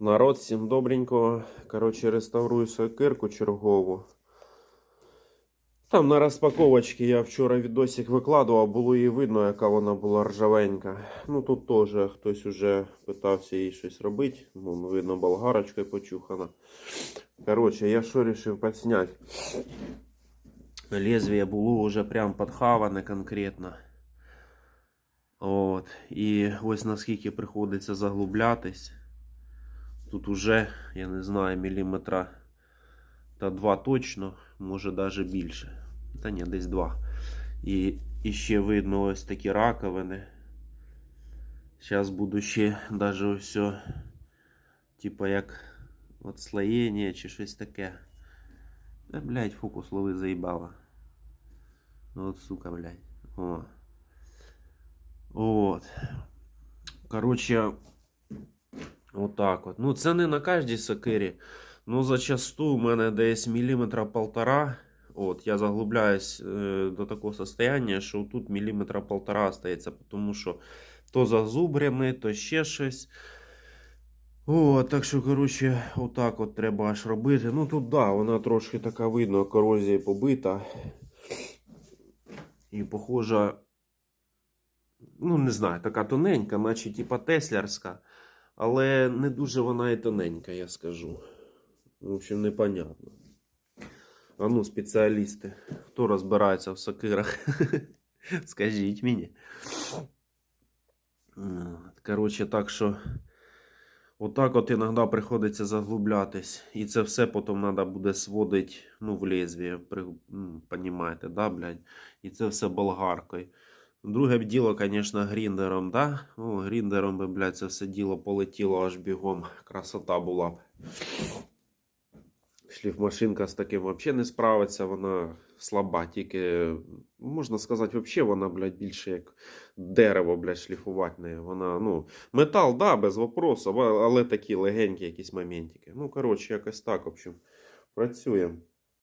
Народ, всім добренького. Коротше, реставрую сокирку чергову. Там на розпаковочці я вчора відосик викладував, було її видно, яка вона була ржавенька. Ну тут теж хтось уже питався їй щось робити. Вон, видно, болгарочкою почухана. Коротше, я що вирішив підсняти? Лезвие було вже прям підхаване конкретно. От. І ось наскільки приходиться заглублятись. Тут уже, я не знаю, міліметра та два точно, може навіть більше. Та ні, десь два. І, і ще видно ось такі раковини. Зараз буду ще навіть ось, типа як отслоєння чи щось таке. Та, блядь, фокус лови заїбала. От, сука, блядь. О. От. Короче, отак от. Ну, це не на кожній сокирі. Ну, зачасту у мене десь міліметра полтора. От, я заглубляюсь е, до такого состояння, що тут міліметра полтора стається, тому що то зазубрений, то ще щось. О, так що, коротше, отак от треба аж робити. Ну тут да, вона трошки така видно, корозія побита. І похожа, ну не знаю, така тоненька, наче типа теслярська. Але не дуже вона і тоненька, я скажу. В общем, непонятно. А ну, спеціалісти, хто розбирається в сокирах, скажіть мені. Коротше, так що. Отак от іноді приходиться заглублятись. І це все потім треба буде сводити ну, в лезвие. При, ну, понімаєте, да, блядь? І це все болгаркою. Друге б діло, звісно, гріндером, да? О, гріндером би, блядь, це все діло полетіло аж бігом. Красота була б. Шліфмашинка з таким взагалі не справиться, вона слаба, тільки, можна сказати, взагалі вона, блядь, більше як дерево, блядь, шліфувати. Вона, ну, метал, да, без вопросу, але такі легенькі якісь моментики. Ну, коротше, якось так, в общем, працюємо.